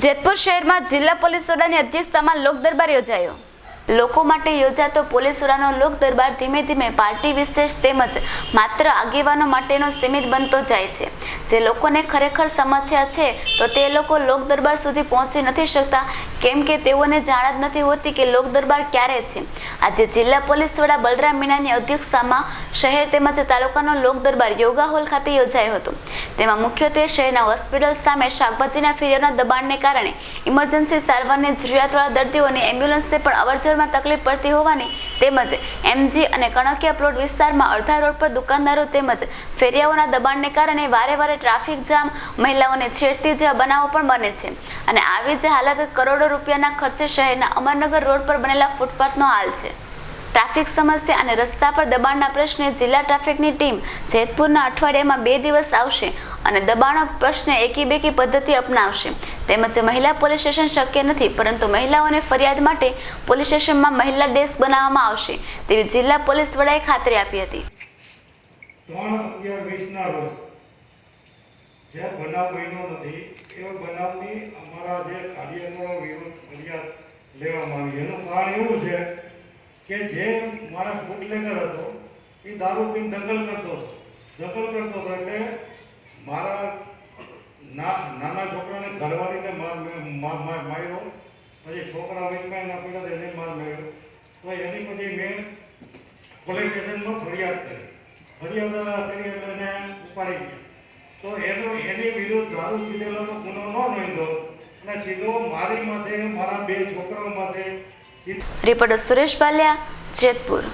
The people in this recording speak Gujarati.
જેતપુર શહેરમાં જિલ્લા પોલીસ વડાની અધ્યક્ષતામાં લોક દરબાર યોજાયો. લોકો માટે યોજાતો પોલીસ વડાનો લોક દરબાર ધીમે ધીમે પાર્ટી વિશેષ તેમજ માત્ર આગેવાનો માટેનો સીમિત બનતો જાય છે. જે લોકોને ખરેખર સમસ્યા છે, તો તે લોકો લોક દરબાર સુધી પહોંચી નથી શકતા કેમ કે તેઓને જાણ જ નથી હોતી કે લોક દરબાર ક્યારે છે. આજે જિલ્લા પોલીસ વડા બલરામ મીણાની અધ્યક્ષતામાં શહેર તેમજ તાલુકાનો લોક દરબાર યોગા હોલ ખાતે યોજાયો હતો. તેમાં મુખ્યત્વે શહેરના હોસ્પિટલ સામે શાકભાજીના ફેરિયાના દબાણને કારણે ઇમરજન્સી સારવારની જરૂરિયાતવાળા દર્દીઓને એમ્બ્યુલન્સને પણ અવરજવરમાં તકલીફ પડતી હોવાની તેમજ એમજી અને કણકિયા પ્લોટ વિસ્તારમાં અડધા રોડ પર દુકાનદારો તેમજ ફેરિયાઓના દબાણને કારણે વારે વારે ટ્રાફિક જામ, મહિલાઓને છેડતી જેવા બનાવો પણ બને છે. અને આવી જ હાલત કરોડો રૂપિયાના ખર્ચે શહેરના અમરનગર રોડ પર બનેલા ફૂટપાથનો હાલ છે. ટ્રાફિક સમસ્યા અને રસ્તા પર દબાણના પ્રશ્ને જિલ્લા ટ્રાફિકની ટીમ જેતપુરના અઠવાડિયામાં બે દિવસ આવશે અને દબાણો પ્રશ્ને એકી બેકી પદ્ધતિ અપનાવશે. તેમજ મહિલા પોલીસ સ્ટેશન શક્ય નથી, પરંતુ મહિલાઓને ફરિયાદ માટે પોલીસ સ્ટેશનમાં મહિલા ડેસ્ક બનાવવામાં આવશે તેવી જિલ્લા પોલીસ વડાએ ખાતરી આપી હતી. ત્રણ અગિયાર વીસના રોજ જે બનાવ બન્યો નથી, એ બનાવની અમારા જે કાર્યકરો વિરુદ્ધ ફરિયાદ લેવામાં આવી. એનું કારણ એવું છે કે જે માણસ બુટલેગર હતો, એ દારૂ પીને દંગલ કરતો હતો. દંગલ કરતો હતો એટલે મારા ના, નાના છોકરાને ઘરવાળીને માર માર્યો. પછી છોકરા વચમાં એના પીડા એને માર માર્યો. તો એની પછી મેં પોલીસ સ્ટેશનમાં ફરિયાદ કરી. ફરિયાદ કરી એટલે ઉપાડી ગયા તો એનો, એની વિરુદ્ધ દારૂ પીધેલાનો ગુનો ન નોંધ્યો. રિપોર્ટર સુરેશ બાલિયા જેતપુર.